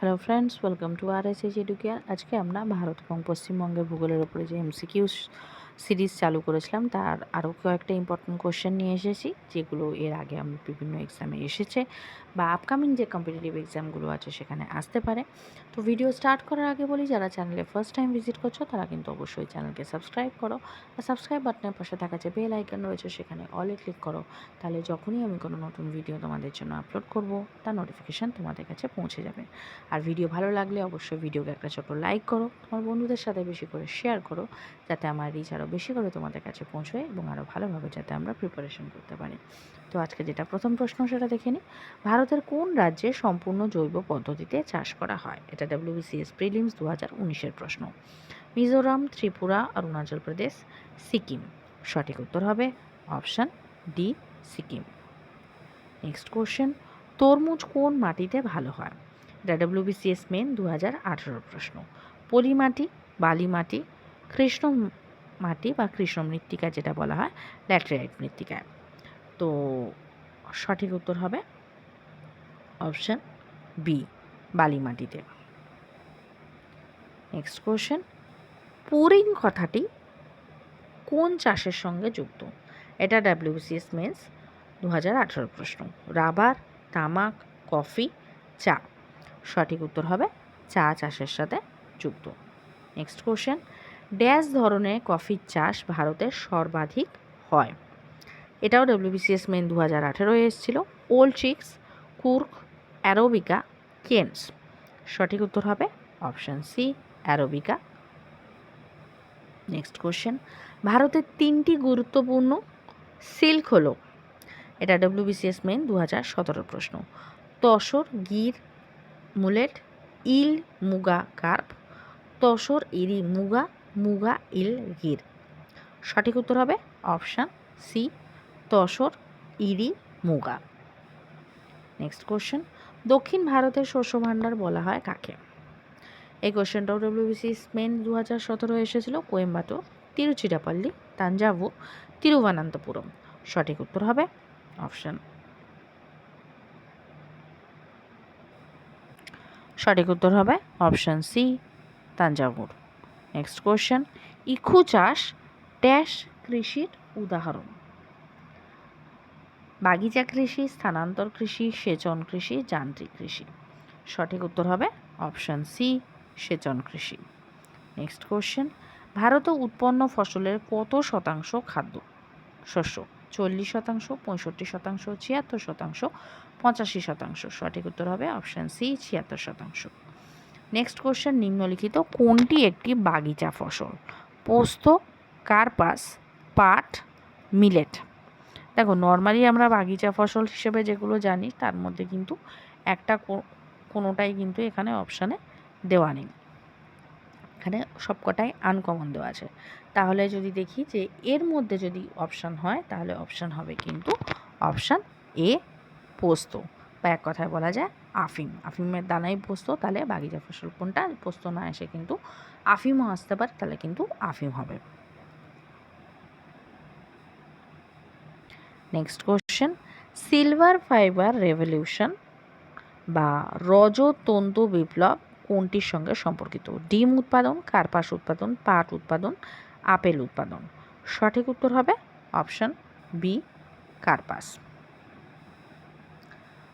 Hello friends welcome to R S H educare আজকে আমরা ভারত এবং পশ্চিমবঙ্গের ভূগোলের উপরে যে এমসিকিউ সিরিজ চালু করেছিলাম, তার আরও কয়েকটা ইম্পর্টেন্ট কোশ্চেন নিয়ে এসেছি, যেগুলো এর আগে আমি বিভিন্ন এক্সামে এসেছে বা আপকামিং যে কম্পিটিটিভ এক্সামগুলো আছে সেখানে আসতে পারে। তো ভিডিও স্টার্ট করার আগে বলি, যারা চ্যানেলে ফার্স্ট টাইম ভিজিট করছ, তারা কিন্তু অবশ্যই চ্যানেলকে সাবস্ক্রাইব করো আর সাবস্ক্রাইব বাটনের পাশে থাকা যে বেল আইকন রয়েছে, সেখানে অলে ক্লিক করো। তাহলে যখনই আমি কোনো নতুন ভিডিও তোমাদের জন্য আপলোড করব, তার নোটিফিকেশান তোমাদের কাছে পৌঁছে যাবে। আর ভিডিও ভালো লাগলে অবশ্যই ভিডিওকে একটা ছোটো লাইক করো, তোমার বন্ধুদের সাথে বেশি করে শেয়ার করো, যাতে আমার রিচ আরও বেশি করে তোমাদের কাছে পৌঁছয় এবং আরও ভালোভাবে যাতে আমরা প্রিপারেশন করতে পারি। তো আজকে যেটা প্রথম প্রশ্ন, সেটা দেখে নিই। ভারতের কোন রাজ্যে সম্পূর্ণ জৈব পদ্ধতিতে চাষ করা হয়? এটা ডাব্লিউবিসিএস প্রিলিমস দু হাজার উনিশের প্রশ্ন। মিজোরাম, ত্রিপুরা, অরুণাচল প্রদেশ, সিকিম। সঠিক উত্তর হবে option D, Sikkim. Next question তরমুজ কোন মাটিতে ভালো হয়? এটা ডাব্লিউবিসিএস মেন দু হাজার আঠেরোর প্রশ্ন। পলি মাটি বালি মাটি কৃষ্ণ মাটি বা কৃষ্ণ মৃত্তিকা যেটা বলা হয়, ল্যাটেরাইট মৃত্তিকায়। তো সঠিক উত্তর হবে অপশান বি বালি মাটিতে। নেক্সট কোশ্চেন পুরিং কথাটি কোন চাষের সঙ্গে যুক্ত? এটা ডাব্লিউসিএস মেন্স দু হাজার আঠারো প্রশ্ন। রাবার, তামাক, কফি, চা। সঠিক উত্তর হবে চা চাষের সাথে যুক্ত। নেক্সট কোশ্চেন ড্যাশ ধরনের কফির চাষ ভারতে সর্বাধিক হয়। এটাও ডব্লিউবিসিএস মেন দু হাজার আঠেরোয় এসেছিল। ওল্ড চিক্স কুর্ক অ্যারোবিকা কেন্স সঠিক উত্তর হবে option C arabica next question ভারতের তিনটি গুরুত্বপূর্ণ সিল্ক হলো। এটা ডব্লিউবিসিএস মেন দু হাজার সতেরো প্রশ্ন। Tussar, Gir, mullet, eel, muga, carp. Tussar, eri, muga muga ইল গির। সঠিক উত্তর হবে option C, tussar, eri, muga. Next question দক্ষিণ ভারতের শস্য ভাণ্ডার বলা হয় কাকে? এই কোশ্চেনটাও ডব্লিউবিসি মেন দু হাজার সতেরো এসেছিল, কোয়েম্বাটোর, তিরুচিরাপল্লী তাঞ্জাভুর তিরুবনন্তপুরম। সঠিক উত্তর হবে অপশান। সঠিক উত্তর হবে option C, Thanjavur. Next question ইক্ষু চাষ ড্যাশ কৃষির উদাহরণ। বাগিচা কৃষি, স্থানান্তর কৃষি, সেচন কৃষি, যান্ত্রিক কৃষি। সঠিক উত্তর হবে অপশান সি, সেচন কৃষি। নেক্সট কোশ্চেন ভারতে উৎপন্ন ফসলের কত শতাংশ খাদ্য? শস্য চল্লিশ শতাংশ, পঁয়ষট্টি শতাংশ, ছিয়াত্তর শতাংশ, পঁচাশি শতাংশ। সঠিক উত্তর হবে অপশান সি, ছিয়াত্তর শতাংশ। নেক্সট কোশ্চেন নিম্নলিখিত কোনটি একটি বাগিচা ফসল? পোস্ত, কার্পাস, পাট, মিলেট। দেখো নর্মালি আমরা বাগিচা ফসল হিসেবে যেগুলো জানি, তার মধ্যে কিন্তু একটা কোনোটাই কিন্তু এখানে অপশানে দেওয়া নেই। এখানে সবকটাই আনকমন দেওয়া আছে। তাহলে যদি দেখি যে এর মধ্যে যদি অপশান হয়, তাহলে অপশান হবে কিন্তু অপশান এ পোস্ত। বা এক কথায় বলা যায় আফিম। আফিমের দানাই পোস্ত, তাহলে বাগিচা ফসল কোনটা? পোস্ত না এসে কিন্তু আফিমও আসতে পারে, তাহলে কিন্তু আফিম হবে। Next question silver fibre revolution বা রজতন্তু বিপ্লব কোনটির সঙ্গে সম্পর্কিত? ডিম উৎপাদন, কার্পাস উৎপাদন, পাট উৎপাদন, আপেল উৎপাদন। সঠিক উত্তর হবে অপশন বি, কার্পাস।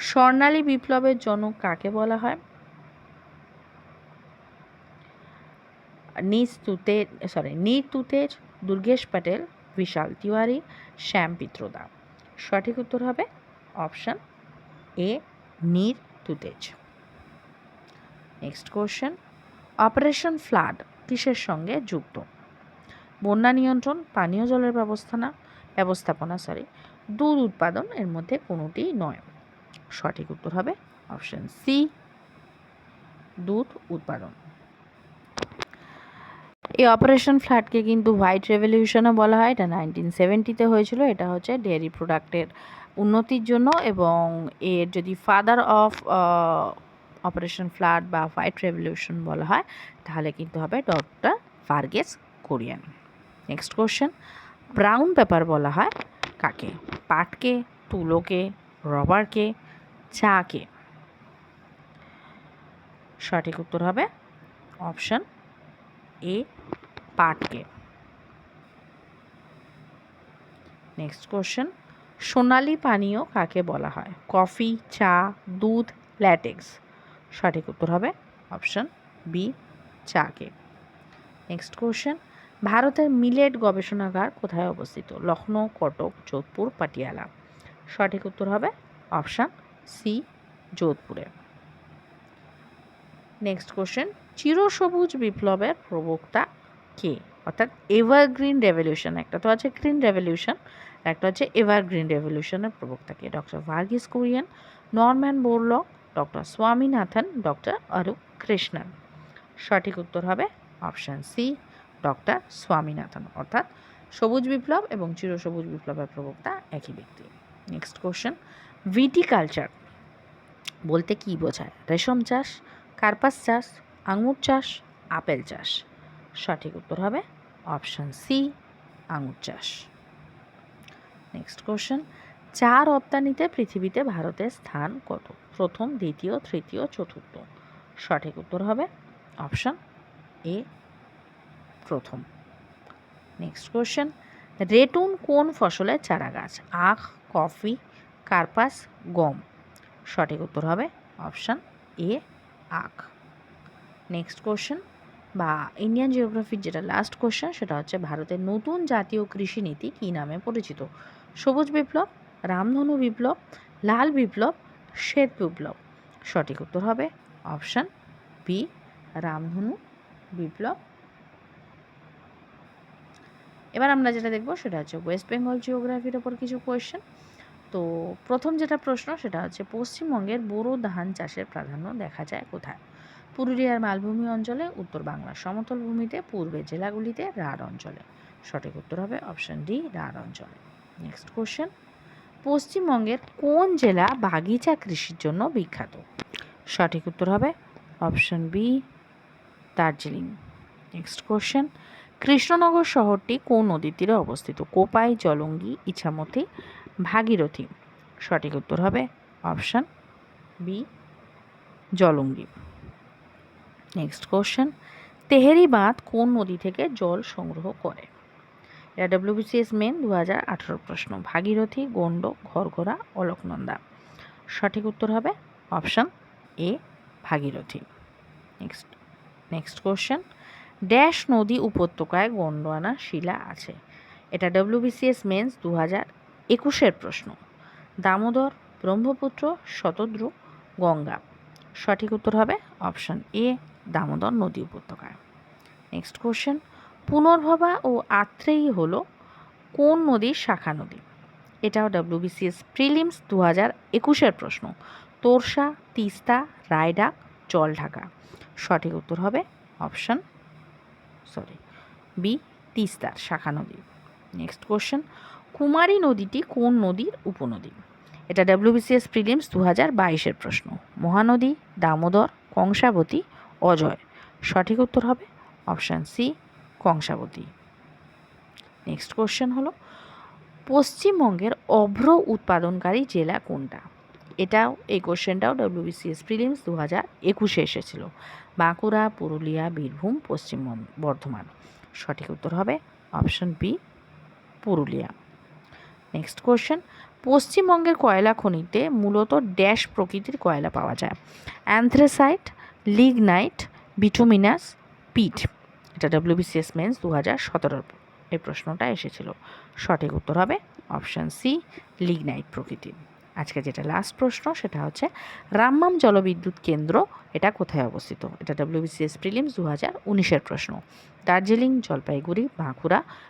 স্বর্ণালী বিপ্লবের জনক কাকে বলা হয়? নিজ তুতে সরি নীর তুতেজ দুর্গেশ প্যাটেল, বিশাল তিওয়ারি, শ্যাম পিত্রদা। সঠিক উত্তর হবে option A Neer Tutej next question, operation flood কিসের সঙ্গে যুক্ত? বন্যা নিয়ন্ত্রণ, পানীয় জলের ব্যবস্থানা, ব্যবস্থাপনা সরি দুধ উৎপাদন এর মধ্যে কোনোটি নয়। সঠিক উত্তর হবে অপশান সি দুধ উৎপাদন। এই অপারেশন ফ্ল্যাটকে কিন্তু হোয়াইট রেভলিউশনও বলা হয়, এটা নাইনটিন সেভেন্টিতে হয়েছিল, এটা হচ্ছে ডেয়ারি প্রোডাক্টের উন্নতির জন্য এবং এর যদি ফাদার অফ অপারেশন ফ্লাড বা হোয়াইট রেভলিউশন বলা হয়, তাহলে কিন্তু হবে doctor Verghese Kurien. Next question, brown paper বলা হয় কাকে? পাটকে, তুলোকে, রবারকে চাকে সঠিক উত্তর হবে অপশন এ পাটকে নেক্সট কোশ্চেন, সোনালি পানীয় কাকে বলা হয়? কফি, চা, দুধ, ল্যাটেক্স। সঠিক উত্তর হবে অপশন বি চাকে নেক্সট কোশ্চেন, ভারতের মিলেট গবেষণাগার কোথায় অবস্থিত? লখনৌ কটক, যোধপুর, পাটিয়ালা। সঠিক উত্তর হবে অপশান সি, যোধপুরে। নেক্সট কোশ্চেন চিরসবুজ বিপ্লবের প্রবক্তা কে? অর্থাৎ এভারগ্রিন রেভলিউশন একটা তো আছে গ্রিন রেভলিউশন একটা হচ্ছে এভারগ্রিন রেভলিউশনের প্রবক্তা কে? Doctor Verghese Kurien Norman Borlaug doctor Swaminathan doctor Arup Krishnan সঠিক উত্তর হবে অপশান সি ডক্টর স্বামীনাথন অর্থাৎ সবুজ বিপ্লব এবং চিরসবুজ বিপ্লবের প্রবক্তা একই ব্যক্তি। নেক্সট কোশ্চেন ভিটিকালচার বলতে কি বোঝায়? রেশম চাষ, কার্পাস চাষ, আঙুর চাষ, আপেল চাষ। সঠিক উত্তর হবে অপশান সি, আঙুর চাষ। নেক্সট কোশ্চেন চা রপ্তানিতে পৃথিবীতে ভারতের স্থান কত? প্রথম, দ্বিতীয়, তৃতীয়, চতুর্থ। সঠিক উত্তর হবে অপশান এ, প্রথম। নেক্সট কোশ্চেন, রেটুন কোন ফসলের চারা গাছ আখ, কফি কার্পাস, গম। সঠিক উত্তর হবে অপশান এ, আখ। নেক্সট কোশ্চেন বা ইন্ডিয়ান জিওগ্রাফির যেটা লাস্ট কোশ্চেন সেটা হচ্ছে ভারতের নতুন জাতীয় কৃষি নীতি কী নামে পরিচিত? সবুজ বিপ্লব, রামধনু বিপ্লব, লাল বিপ্লব, শ্বেত বিপ্লব। সঠিক উত্তর হবে অপশান বি রামধনু বিপ্লব। এবার আমরা যেটা দেখব সেটা হচ্ছে ওয়েস্ট বেঙ্গল জিওগ্রাফির ওপর কিছু কোয়েশ্চেন তো প্রথম যেটা প্রশ্ন, সেটা হচ্ছে পশ্চিমবঙ্গের বোরো ধান চাষের প্রাধান্য দেখা যায় কোথায়? পুরুলিয়ার মালভূমি অঞ্চলে, উত্তর বাংলার সমতল ভূমিতে পূর্বের জেলাগুলিতে রাঢ় অঞ্চলে। সঠিক উত্তর হবে অপশন ডি রাঢ় অঞ্চলে। নেক্সট কোশ্চেন পশ্চিমবঙ্গের কোন জেলা বাগিচা কৃষির জন্য বিখ্যাত? সঠিক উত্তর হবে option B Darjeeling. Next question Krishnanagar শহরটি কোন নদীর তীরে অবস্থিত? কোপাই, জলঙ্গি, ইছামতি ভাগীরথী। সঠিক উত্তর হবে option B, Jalangi. Next question Tehri বাঁধ কোন নদী থেকে জল সংগ্রহ করে? এটা ডব্লিউবিসিএস মেন দু হাজার আঠেরো প্রশ্ন। ভাগীরথী, গন্ড ঘরঘোরা অলকনন্দা। সঠিক উত্তর হবে option A, Bhagirathi. Next next question dash নদী উপত্যকায় গন্ডোয়ানা শিলা আছে। এটা ডব্লিউবিসিএস মেন্স দু হাজার একুশের প্রশ্ন। দামোদর, ব্রহ্মপুত্র, শতদ্রু, গঙ্গা। সঠিক উত্তর হবে অপশান এ, দামোদর নদী উপত্যকায়। নেক্সট কোশ্চেন পুনর্ভবা ও আত্রেয়ী হল কোন নদীর শাখা নদী? এটাও ডব্লিউবিসিএস প্রিলিমস দু হাজার একুশের প্রশ্ন। তোরসা, তিস্তা, রায়ডাক জলঢাকা সঠিক উত্তর হবে অপশান সরি বি, তিস্তার শাখা নদী। নেক্সট কোশ্চেন কুমারী নদীটি কোন নদীর উপনদী? এটা ডাব্লিউবিসিএস প্রিলিমস দু হাজার বাইশের প্রশ্ন। মহানদী, দামোদর, কংসাবতী, অজয়। সঠিক উত্তর হবে option C Kangsabati. Next question হলো, পশ্চিমবঙ্গের অভ্র উৎপাদনকারী জেলা কোনটা? এটাও, এই কোশ্চেনটাও ডব্লিউবিসিএস প্রিলিমস দু হাজার একুশে এসেছিল। বাঁকুড়া, পুরুলিয়া, বীরভূম, পশ্চিম বর্ধমান। সঠিক উত্তর হবে option B Purulia. Next question পশ্চিমবঙ্গের কয়লা খনিতে মূলত ড্যাশ প্রকৃতির কয়লা পাওয়া যায়? Anthracite, lignite, bituminous, peat. এটা ডব্লিউবিসিএস মেন্স দু হাজার এই প্রশ্নটা এসেছিল। সঠিক উত্তর হবে অপশান সি লিগনাইট প্রকৃতির আজকে যেটা লাস্ট প্রশ্ন সেটা হচ্ছে, রামমাম জলবিদ্যুৎ কেন্দ্র এটা কোথায় অবস্থিত? এটা ডব্লিউবিসিএস প্রিলিমস দু হাজার উনিশের প্রশ্ন। দার্জিলিং, জলপাইগুড়ি, বাঁকুড়া